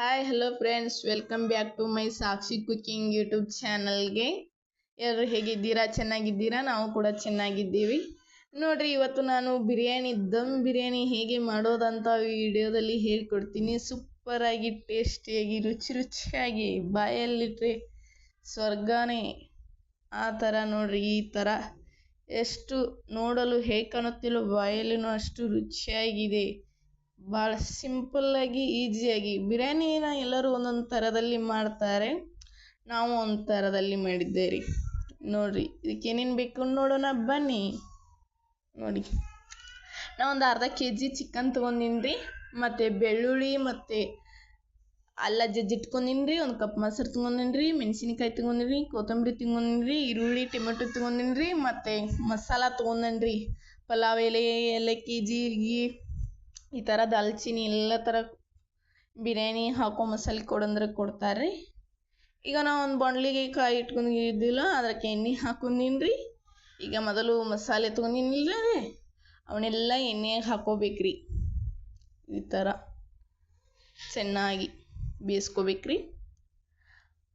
Hi hello friends welcome back to my Sakshi cooking YouTube ಚಾನಲ್ಗೆ ಎಲ್ಲರೂ ಹೇಗಿದ್ದೀರಾ? ಚೆನ್ನಾಗಿದ್ದೀರಾ? ನಾವು ಕೂಡ ಚೆನ್ನಾಗಿದ್ದೀವಿ. ನೋಡ್ರಿ, ಇವತ್ತು ನಾನು ಬಿರಿಯಾನಿ, ದಮ್ ಬಿರಿಯಾನಿ ಹೇಗೆ ಮಾಡೋದಂತ ವಿಡಿಯೋದಲ್ಲಿ ಹೇಳ್ಕೊಡ್ತೀನಿ. ಸೂಪರಾಗಿ ಟೇಸ್ಟಿಯಾಗಿ ರುಚಿ ರುಚಿಯಾಗಿ ಬಾಯಲ್ಲಿಟ್ಟರೆ ಸ್ವರ್ಗನೇ. ಆ ಥರ ನೋಡ್ರಿ, ಈ ಥರ. ಎಷ್ಟು ನೋಡಲು ಹೇಗೆ ಕಾಣುತ್ತಿಲ್ಲೋ, ಬಾಯಲ್ಲಿನೂ ಅಷ್ಟು ರುಚಿಯಾಗಿದೆ. ಭಾಳ ಸಿಂಪಲ್ಲಾಗಿ ಈಸಿಯಾಗಿ ಬಿರಿಯಾನಿನ ಎಲ್ಲರೂ ಒಂದೊಂದು ಥರದಲ್ಲಿ ಮಾಡ್ತಾರೆ. ನಾವು ಒಂದು ಥರದಲ್ಲಿ ಮಾಡಿದ್ದೇವೆ ನೋಡಿರಿ, ಇದಕ್ಕೆ ಏನೇನು ಬೇಕು ನೋಡೋಣ, ಬನ್ನಿ. ನೋಡಿ. ನಾ ಒಂದು ಅರ್ಧ ಕೆ ಜಿ ಚಿಕನ್ ತೊಗೊಂಡಿನಿ ರೀ ಮತ್ತು ಬೆಳ್ಳುಳ್ಳಿ, ಮತ್ತು ಅಲ್ಲ ಜಜ್ಜಿಟ್ಕೊಂಡಿನಿ ರೀ ಒಂದು ಕಪ್ ಮೊಸರು ತೊಗೊಂಡಿನಿ ರೀ ಮೆಣಸಿನ್ಕಾಯಿ ತೊಗೊಂಡಿನಿ ರೀ ಕೊತ್ತಂಬರಿ ತೊಗೊಂಡಿನಿ ರೀ ಈರುಳ್ಳಿ, ಟೊಮೆಟೊ ತೊಗೊಂಡಿನಿ ರೀ ಮತ್ತು ಮಸಾಲ ತೊಗೊಂಡಿನಿ ರೀ ಪಲಾವ್ ಎಲೆ ಏಲಕ್ಕಿ ಜೀರಿಗೆ ಈ ಥರ ದಾಲ್ಚಿನ್ನಿ ಎಲ್ಲ ಥರ ಬಿರಿಯಾನಿ ಹಾಕೋ ಮಸಾಲೆ ಕೊಡಂದ್ರೆ ಕೊಡ್ತಾರೆ. ರೀ ಈಗ ನಾವು ಒಂದು ಬಾಣಲಿಗೆ ಕಾಯಿ ಇಟ್ಕೊಂಡಿದ್ದಿಲ್ಲ ಅದಕ್ಕೆ ಎಣ್ಣೆ ಹಾಕೊಂಡಿನಿ ರೀ ಈಗ ಮೊದಲು ಮಸಾಲೆ ತೊಗೊಂಡಿನಿಲ್ಲ ಅವನ್ನೆಲ್ಲ ಎಣ್ಣೆಯಾಗ ಹಾಕೋಬೇಕ್ರಿ. ಈ ಥರ ಚೆನ್ನಾಗಿ ಬೇಯಿಸ್ಕೋಬೇಕು ರೀ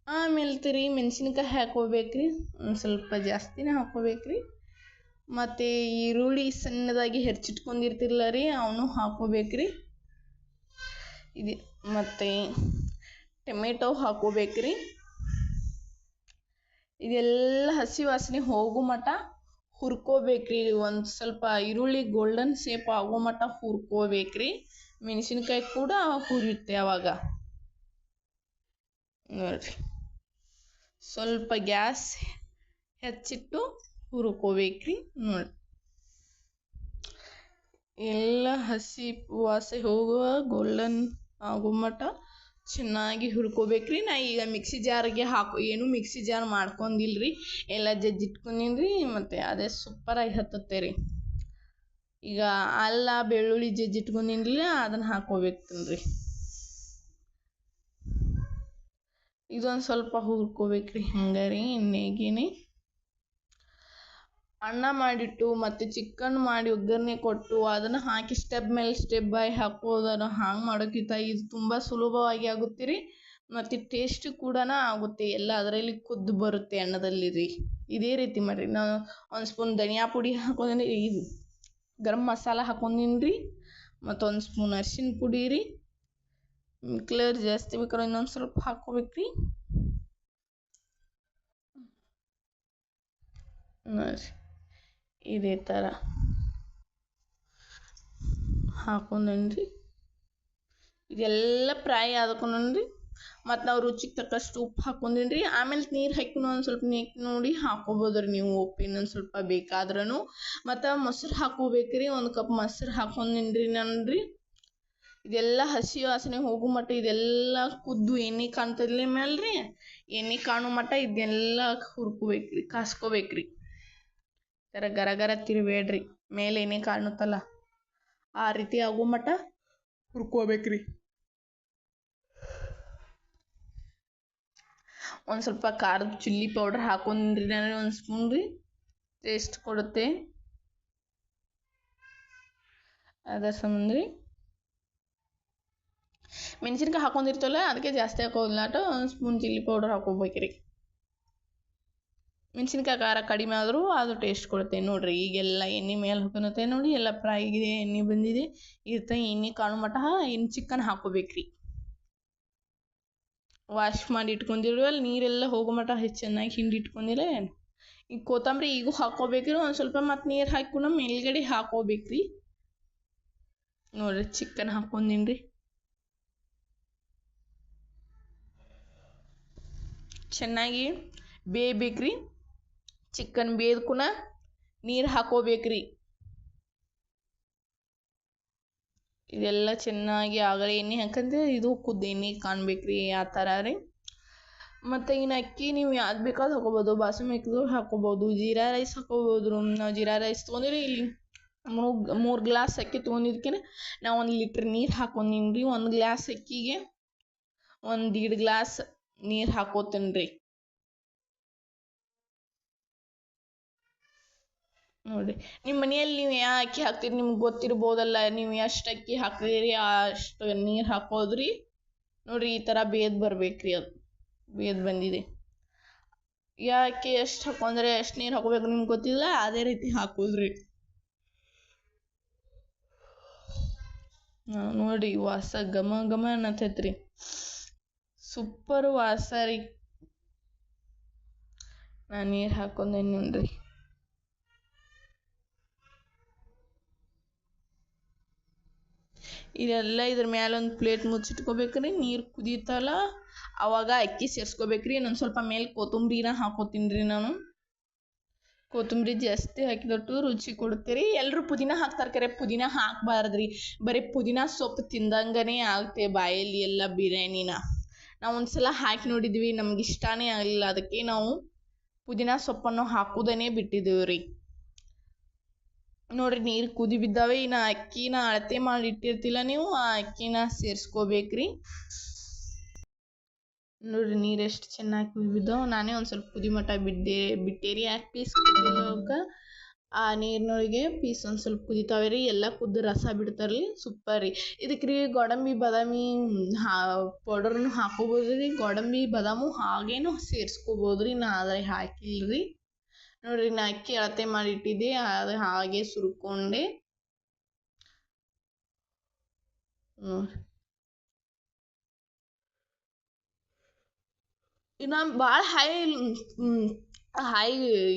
ಆಮೇಲೆ ತಿರಿ ಮೆಣಸಿನ್ಕಾಯಿ ಹಾಕೋಬೇಕು ರೀ ಒಂದು ಸ್ವಲ್ಪ ಜಾಸ್ತಿನೇ ಹಾಕೋಬೇಕು ರೀ ಮತ್ತು ಈರುಳ್ಳಿ ಸಣ್ಣದಾಗಿ ಹೆಚ್ಚಿಟ್ಕೊಂಡಿರ್ತಿರಲ್ಲ ರೀ, ಅವನು ಹಾಕೋಬೇಕು ರೀ ಇದು, ಮತ್ತು ಟೊಮೆಟೊ ಹಾಕೋಬೇಕು ರೀ ಇದೆಲ್ಲ ಹಸಿ ವಾಸನೆ ಹೋಗೋ ಮಟ್ಟ ಹುರ್ಕೋಬೇಕು ರೀ ಒಂದು ಸ್ವಲ್ಪ ಈರುಳ್ಳಿ ಗೋಲ್ಡನ್ ಶೇಪ್ ಆಗೋ ಮಟ್ಟ ಹುರ್ಕೋಬೇಕು ರೀ ಮೆಣಸಿನ್ಕಾಯಿ ಕೂಡ ಹುರಿಯುತ್ತೆ ಆವಾಗ ನೋಡಿರಿ. ಸ್ವಲ್ಪ ಗ್ಯಾಸ್ ಹೆಚ್ಚಿಟ್ಟು ಹುರ್ಕೋಬೇಕು ರೀ ನೋಡಿ ಎಲ್ಲ ಹಸಿ ವಾಸೆ ಹೋಗುವ ಗೋಲ್ಡನ್ ಆಗೋ ಮಟ್ಟ ಚೆನ್ನಾಗಿ ಹುರ್ಕೋಬೇಕ್ರಿ. ನಾ ಈಗ ಮಿಕ್ಸಿ ಜಾರಿಗೆ ಹಾಕೋ, ಏನು ಮಿಕ್ಸಿ ಜಾರ್ ಮಾಡ್ಕೊಂಡಿಲ್ಲ ರೀ ಎಲ್ಲ ಜಜ್ಜಿಟ್ಕೊಂಡಿನ್ರಿ ಮತ್ತು ಅದೇ ಸೂಪರಾಗಿ ಹತ್ತತ್ತೆ ರೀ ಈಗ ಅಲ್ಲ, ಬೆಳ್ಳುಳ್ಳಿ ಜಜ್ಜಿಟ್ಕೊಂಡಿನ್ರಿ ಅದನ್ನು ಹಾಕೋಬೇಕು ರೀ ಇದೊಂದು ಸ್ವಲ್ಪ ಹುರ್ಕೋಬೇಕ್ರಿ. ಹಂಗೆ ರೀ ಎಣ್ಣೆಗೇನೆ. ಅನ್ನ ಮಾಡಿಟ್ಟು ಮತ್ತು ಚಿಕನ್ ಮಾಡಿ ಒಗ್ಗರಣೆ ಕೊಟ್ಟು ಅದನ್ನು ಹಾಕಿ ಸ್ಟೆಪ್ ಮೇಲೆ ಸ್ಟೆಪ್ ಬೈ ಹಾಕೋದನ್ನು ಹಾಂಗೆ ಮಾಡೋಕ್ಕಿಂತ ಇದು ತುಂಬ ಸುಲಭವಾಗಿ ಆಗುತ್ತೆ ರೀ ಮತ್ತು ಟೇಸ್ಟ್ ಕೂಡ ಆಗುತ್ತೆ. ಎಲ್ಲ ಅದರಲ್ಲಿ ಕುದ್ದು ಬರುತ್ತೆ ಅನ್ನದಲ್ಲಿ ರೀ. ಇದೇ ರೀತಿ ಮಾಡಿರಿ. ನಾನು ಒಂದು ಸ್ಪೂನ್ ಧನಿಯಾ ಪುಡಿ ಹಾಕೊಂಡಿ ಇದು ಗರಂ ಮಸಾಲ ಹಾಕೊಂಡಿನಿ ರೀ. ಮತ್ತು ಒಂದು ಸ್ಪೂನ್ ಅರಿಶಿನ ಪುಡಿ ರೀ. ಕಲರ್ ಜಾಸ್ತಿ ಬೇಕಾದ್ರೆ ಇನ್ನೊಂದು ಸ್ವಲ್ಪ ಹಾಕೋಬೇಕು ರೀ. ಇದೇ ಥರ ಹಾಕೊಂಡೇನಿ ಇದೆಲ್ಲ ಫ್ರೈ ಆದ್ಕೊಂಡ್ರಿ ಮತ್ತು ನಾವು ರುಚಿಗೆ ತಕ್ಕಷ್ಟು ಉಪ್ಪು ಹಾಕೊಂಡಿನ್ರಿ ಆಮೇಲೆ ನೀರು ಹಾಕಿನೂ ಒಂದು ಸ್ವಲ್ಪ ನೀರು ನೋಡಿ ಹಾಕೋಬೋದ್ರಿ ನೀವು ಉಪ್ಪು ಇನ್ನೊಂದು ಸ್ವಲ್ಪ ಬೇಕಾದ್ರೂ ಮತ್ತು ಮೊಸರು ಹಾಕೋಬೇಕು ರೀ ಒಂದು ಕಪ್ ಮೊಸರು ಹಾಕೊಂಡಿನ್ರಿ ನಾನು ಇದೆಲ್ಲ ಹಸಿ ವಾಸನೆ ಹೋಗೋ ಮಟ್ಟ ಇದೆಲ್ಲ ಕುದ್ದು ಎಣ್ಣೆ ಕಾಣ್ತದ್ಲೆ ಮೇಲೆ ರೀ ಎಣ್ಣೆ ಕಾಣೋ ಮಟ್ಟ ಇದೆಲ್ಲ ಹುರ್ಕೋಬೇಕು ರೀ ಕಾಸ್ಕೋಬೇಕು ಗರಗರ ತಿರ್ಬೇಡ್ರಿ ಎಣ್ಣೆ ಕಾಣುತ್ತಲ್ಲ. ಆ ರೀತಿ ಆಗೋ ಮಟ್ಟ ಹುರ್ಕೋಬೇಕ್ರಿ. ಒಂದು ಸ್ವಲ್ಪ ಖಾರದ ಚಿಲ್ಲಿ ಪೌಡ್ರ್ ಹಾಕೊಂಡ್ರಿ, ನಾನು ಒಂದು ಸ್ಪೂನ್ ರೀ. ಟೇಸ್ಟ್ ಕೊಡುತ್ತೆ. ಅದರ ಸಂಬಂಧ ರೀ. ಮೆಣಸಿನ್ಕಾಯಿ ಹಾಕೊಂಡಿರ್ತಲ್ಲ, ಅದಕ್ಕೆ ಜಾಸ್ತಿ ಹಾಕೋದಿಲ್ಲ, ಅಟ ಒಂದು ಸ್ಪೂನ್ ಚಿಲ್ಲಿ ಪೌಡರ್ ಹಾಕೋಬೇಕು ರೀ ಮೆಣಸಿನ್ಕಾಯಿ ಖಾರ ಕಡಿಮೆ ಆದರೂ ಅದು ಟೇಸ್ಟ್ ಕೊಡುತ್ತೆ. ನೋಡಿರಿ, ಈಗೆಲ್ಲ ಎಣ್ಣೆ ಮೇಲೆ ಹಾಕೊಳುತ್ತೆ ನೋಡಿ, ಎಲ್ಲ ಫ್ರೈ ಆಗಿದೆ, ಎಣ್ಣೆ ಬಂದಿದೆ. ಇರ್ತ ಎಣ್ಣೆ ಕಾಣೋ ಮಟ್ಟ ಇನ್ನು ಚಿಕನ್ ಹಾಕೋಬೇಕ್ರಿ. ವಾಶ್ ಮಾಡಿ ಇಟ್ಕೊಂಡಿರುವಲ್ಲ ನೀರೆಲ್ಲ ಹೋಗೋ ಮಟ್ಟ ಹೆಚ್ಚು ಚೆನ್ನಾಗಿ ಹಿಂಡಿ ಇಟ್ಕೊಂಡಿಲ್ಲ ಈಗ ಕೊತ್ತಂಬರಿ ಈಗೂ ಹಾಕೋಬೇಕ್ರಿ ಒಂದು ಸ್ವಲ್ಪ ಮತ್ತು ನೀರು ಹಾಕಿ ಮೇಲ್ಗಡೆ ಹಾಕೋಬೇಕು ರೀ ನೋಡಿರಿ, ಚಿಕನ್ ಹಾಕೊಂಡೀನಿ ರೀ ಚೆನ್ನಾಗಿ ಬೇಯ್ಬೇಕು ರೀ ಚಿಕನ್ ಬೇದ್ಕುನ ನೀರು ಹಾಕೋಬೇಕ್ರಿ. ಇದೆಲ್ಲ ಚೆನ್ನಾಗಿ ಆಗಲಿ ಎಣ್ಣೆ ಹಾಕಂದ್ರೆ ಇದು ಕುದ್ದು ಎಣ್ಣೆ ಕಾಣ್ಬೇಕ್ರಿ, ಆ ಥರ ರೀ. ಮತ್ತು ಇನ್ನು ಅಕ್ಕಿ ನೀವು ಯಾವ್ದು ಬೇಕಾದ್ರೂ ಹಾಕೋಬೋದು, ಬಾಸುಮತಿ ಹಾಕೋಬೋದು, ಜೀರಾ ರೈಸ್ ಹಾಕೋಬೋದು, ನಾವು ಜೀರಾ ರೈಸ್ ತೊಗೊಂಡಿರಿ ಇಲ್ಲಿ. ಮೂರು ಮೂರು ಗ್ಲಾಸ್ ಅಕ್ಕಿ ತೊಗೊಂಡಿದ್ಕೆ ನಾವು ಒಂದು ಲೀಟ್ರ್ ನೀರು ಹಾಕೊಂಡೀನಿ ರೀ ಒಂದು ಗ್ಲಾಸ್ ಅಕ್ಕಿಗೆ ಒಂದು ದೀಡ್ ಗ್ಲಾಸ್ ನೀರು ಹಾಕೋತೀನಿ ರೀ ನೋಡಿರಿ ನಿಮ್ಮ ಮನೆಯಲ್ಲಿ ನೀವು ಯಾವ ಅಕ್ಕಿ ಹಾಕ್ತೀರಿ? ನಿಮ್ಗೆ ಗೊತ್ತಿರ್ಬೋದಲ್ಲ, ನೀವು ಎಷ್ಟು ಅಕ್ಕಿ ಹಾಕ್ತೀರಿ, ಅಷ್ಟು ನೀರು ಹಾಕೋದ್ರಿ? ನೋಡಿರಿ, ಈ ಥರ ಬೇದ್ ಬರ್ಬೇಕ್ರಿ ಅದು. ಬೇದ್ ಬಂದಿದೆ. ಯಾಕೆ ಎಷ್ಟು ಹಾಕೊಂಡ್ರೆ ಎಷ್ಟು ನೀರು ಹಾಕೋಬೇಕು ನಿಮ್ಗೆ ಗೊತ್ತಿಲ್ಲ? ಅದೇ ರೀತಿ ಹಾಕೋದ್ರಿ. ನೋಡಿ, ವಾಸ ಘಮ ಘಮ ಅನ್ನತೈತ್ರಿ. ಸೂಪರ್ ವಾಸ ರೀ. ನಾ ನೀರು ಹಾಕೊಂಡೆ ನೋಡ್ರಿ. ಇದೆಲ್ಲ ಇದ್ರ ಮ್ಯಾಲೆ ಒಂದು ಪ್ಲೇಟ್ ಮುಚ್ಚಿಟ್ಕೋಬೇಕ್ರಿ, ನೀರು ಕುದೀತಲ್ಲ ಅವಾಗ ಅಕ್ಕಿ ಸೇರಿಸ್ಕೋಬೇಕ್ರಿ. ಇನ್ನೊಂದು ಸ್ವಲ್ಪ ಮೇಲೆ ಕೊತ್ತಂಬ್ರಿನ ಹಾಕೋತೀನಿ ರೀ ನಾನು. ಕೊತ್ತಂಬರಿ ಜಾಸ್ತಿ ಹಾಕಿದಟ್ಟು ರುಚಿ ಕೊಡ್ತೀರಿ. ಎಲ್ಲರೂ ಪುದೀನ ಹಾಕ್ತಾರೆ ಕರೆ, ಪುದೀನ ಹಾಕಬಾರ್ದ್ರಿ. ಬರೀ ಪುದೀನ ಸೊಪ್ಪು ತಿಂದಂಗನೇ ಆಗುತ್ತೆ ಬಾಯಲ್ಲಿ ಎಲ್ಲ ಬಿರಿಯಾನಿನ. ನಾವು ಒಂದ್ಸಲ ಹಾಕಿ ನೋಡಿದ್ವಿ, ನಮ್ಗೆ ಇಷ್ಟನೇ ಆಗಲಿಲ್ಲ. ಅದಕ್ಕೆ ನಾವು ಪುದೀನ ಸೊಪ್ಪನ್ನು ಹಾಕೋದನ್ನೇ ಬಿಟ್ಟಿದ್ದೇವೆ ರೀ ನೋಡ್ರಿ, ನೀರು ಕುದಿ ಬಿದ್ದಾವೆ. ಇನ್ನು ಅಕ್ಕಿನ ಅಳತೆ ಮಾಡಿ ಇಟ್ಟಿರ್ತಿಲ್ಲ ನೀವು, ಆ ಅಕ್ಕಿನ ಸೇರಿಸ್ಕೋಬೇಕ್ರಿ. ನೋಡ್ರಿ, ನೀರು ಎಷ್ಟು ಚೆನ್ನಾಗಿ ಕುದಿ ಬಿದ್ದಾವ. ನಾನೇ ಒಂದು ಸ್ವಲ್ಪ ಕುದಿ ಮಟ್ಟ ಬಿದ್ದೆ, ಬಿಟ್ಟೇರಿ. ಯಾಕೆ ಪೀಸ್ ಕುದಿಯೋಕೆ ಆ ನೀರಿನೊಳಗೆ ಪೀಸ್ ಒಂದು ಸ್ವಲ್ಪ ಕುದಿತಾವೆ ರೀ. ಎಲ್ಲ ಕುದ್ದು ರಸ ಬಿಡ್ತಾರೆ ರೀ. ಸೂಪರ್ ರೀ. ಇದಕ್ಕೆ ರೀ ಗೋಡಂಬಿ, ಬಾದಾಮಿ, ಹಾ ಪೌಡರ್ನು ಹಾಕೋಬೋದು ರೀ. ಗೋಡಂಬಿ, ಬಾದಾಮು ಹಾಗೇನು ಸೇರಿಸ್ಕೋಬೋದು ರೀ. ನಾ ಆದರೆ ಹಾಕಿಲ್ಲ ರೀ ನೋಡ್ರಿ ನಾ ಅಕ್ಕಿ ಅಳತೆ ಮಾಡಿ ಇಟ್ಟಿದ್ದೆ, ಅದು ಹಾಗೆ ಸುರ್ಕೊಂಡೆ. ನೋಡ್ರಿ. ಇನ್ನು ಭಾಳ ಹೈ ಹೈ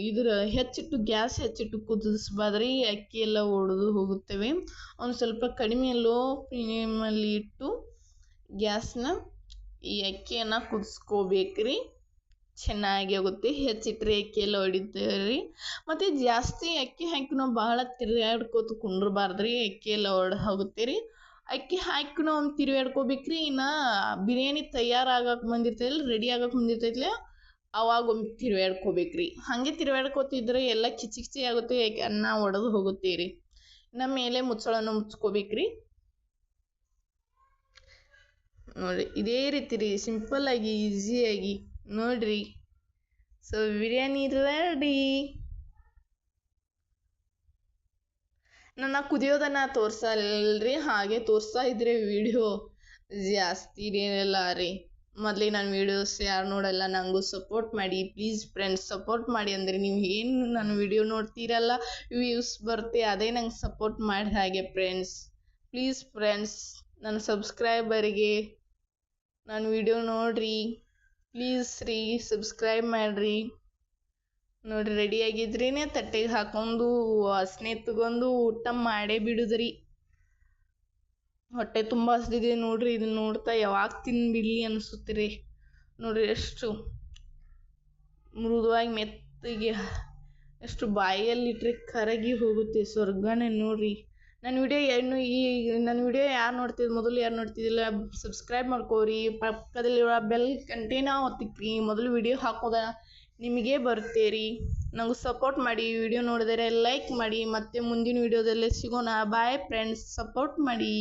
ಇದ್ರ ಹೆಚ್ಚಿಟ್ಟು ಗ್ಯಾಸ್ ಹೆಚ್ಚಿಟ್ಟು ಕುದಿಸ್ಬಾರ್ದ್ರಿ ಅಕ್ಕಿ ಎಲ್ಲ ಒಡೆದು ಹೋಗುತ್ತೇವೆ. ಒಂದು ಸ್ವಲ್ಪ ಕಡಿಮೆ ಲೋ ಫ್ಲೇಮಲ್ಲಿ ಇಟ್ಟು ಗ್ಯಾಸ್ನ ಈ ಅಕ್ಕಿಯನ್ನು ಕುದಿಸ್ಕೋಬೇಕ್ರಿ. ಚೆನ್ನಾಗಿ ಆಗುತ್ತೆ ಹೆಚ್ಚಿಟ್ರೆ ಅಕ್ಕಿ ಎಲ್ಲ ಹೊಡಿತೇವೆ ರೀ ಮತ್ತು ಜಾಸ್ತಿ ಅಕ್ಕಿ ಹಾಕಿ ನಾವು ಭಾಳ ತಿರ್ಗಾಡ್ಕೋತ ಕುಂಡ್ರಬಾರ್ದ್ರಿ ಅಕ್ಕಿ ಎಲ್ಲ ಒಡೆ ಹೋಗುತ್ತೆ ರೀ ಅಕ್ಕಿ ಹಾಕಿ ನಾವು ತಿರುಗಾಡ್ಕೋಬೇಕ್ರಿ. ಇನ್ನು ಬಿರಿಯಾನಿ ತಯಾರಾಗಕ್ಕೆ ಬಂದಿರ್ತೈತಲ್ಲ ರೆಡಿ ಆಗಕ್ಕೆ ಅವಾಗ ಒಮ್ಮೆ ತಿರುಗಾಡ್ಕೋಬೇಕ್ರಿ. ಹಾಗೆ ತಿರುಗಾಡ್ಕೋತಿದ್ರೆ ಎಲ್ಲ ಕಿಚಿ ಕಿಚಿ ಆಗುತ್ತೆ. ಯಾಕೆ ಅನ್ನ ಒಡೆದು ಹೋಗುತ್ತೆ ರೀ ನಮ್ಮ ಮೇಲೆ ಮುಚ್ಚಳನ ಮುಚ್ಕೋಬೇಕ್ರಿ. ನೋಡಿರಿ ಇದೇ ರೀತಿ ರೀ. ಸಿಂಪಲ್ಲಾಗಿ ಈಸಿಯಾಗಿ ನೋಡಿರಿ. ಸೊ ಬಿರಿಯಾನಿ ರೆಡಿ ನನ್ನ ಕುದಿಯೋದನ್ನ ತೋರ್ಸಲ್ರಿ ಹಾಗೆ ತೋರಿಸ್ತಾ ಇದ್ರೆ ವಿಡಿಯೋ ಜಾಸ್ತಿ ಇರಲ್ಲ ರೀ. ಮೊದಲೇ ನಾನು ವಿಡಿಯೋಸ್ ಯಾರು ನೋಡಲ್ಲ ನನಗೂ ಸಪೋರ್ಟ್ ಮಾಡಿ. ಪ್ಲೀಸ್ ಫ್ರೆಂಡ್ಸ್ ಸಪೋರ್ಟ್ ಮಾಡಿ ಅಂದರೆ ನೀವು ಏನು ನನ್ನ ವಿಡಿಯೋ ನೋಡ್ತೀರಲ್ಲ ವ್ಯೂಸ್ ಬರುತ್ತೆ ಅದೇ ನಂಗೆ ಸಪೋರ್ಟ್ ಮಾಡಿ ಹಾಗೆ ಫ್ರೆಂಡ್ಸ್ ಪ್ಲೀಸ್ ಫ್ರೆಂಡ್ಸ್ ನನ್ನ ಸಬ್ಸ್ಕ್ರೈಬರ್ಗೆ ನನ್ನ ವಿಡಿಯೋ ನೋಡಿರಿ. ಪ್ಲೀಸ್ ರೀ, ಸಬ್ಸ್ಕ್ರೈಬ್ ಮಾಡಿರಿ. ನೋಡಿರಿ ರೆಡಿ ಆಗಿದ್ರೇ ತಟ್ಟೆಗೆ ಹಾಕೊಂಡು ವಾಸನೆ ತಗೊಂಡು ಊಟ ಮಾಡೇ ಬಿಡುದ್ರಿ. ಹೊಟ್ಟೆ ತುಂಬ ಹಸಿದಿದೆ ನೋಡ್ರಿ ಇದನ್ನ ನೋಡ್ತಾ ಯಾವಾಗ ತಿನ್ಬಿಡ್ಲಿ ಅನಿಸುತ್ತೆ ರೀ ನೋಡ್ರಿ, ಎಷ್ಟು ಮೃದುವಾಗಿ ಮೆತ್ತಗೆ, ಎಷ್ಟು ಬಾಯಲ್ಲಿಟ್ರೆ ಕರಗಿ ಹೋಗುತ್ತೆ ಸ್ವರ್ಗನೇ ನೋಡ್ರಿ. ನನ್ನ ವಿಡಿಯೋ ಏನು ಈ ನನ್ನ ವಿಡಿಯೋ ಯಾರು ನೋಡ್ತಿದ್ದು ಮೊದಲು ಯಾರು ನೋಡ್ತಿದ್ದಿಲ್ಲ ಸಬ್ಸ್ಕ್ರೈಬ್ ಮಾಡ್ಕೋರಿ. ಪಕ್ಕದಲ್ಲಿರುವ ಬೆಲ್ ಗಂಟೆನ ಒತ್ತಿಕ್ರಿ. ಮೊದಲು ವಿಡಿಯೋ ಹಾಕೋದ ನಿಮಗೆ ಬರುತ್ತೆ ರೀ ನಂಗೆ ಸಪೋರ್ಟ್ ಮಾಡಿ. ವಿಡಿಯೋ ನೋಡಿದರೆ ಲೈಕ್ ಮಾಡಿ. ಮತ್ತೆ ಮುಂದಿನ ವಿಡಿಯೋದಲ್ಲೇ ಸಿಗೋಣ. ಬಾಯ್ ಫ್ರೆಂಡ್ಸ್ ಸಪೋರ್ಟ್ ಮಾಡಿ.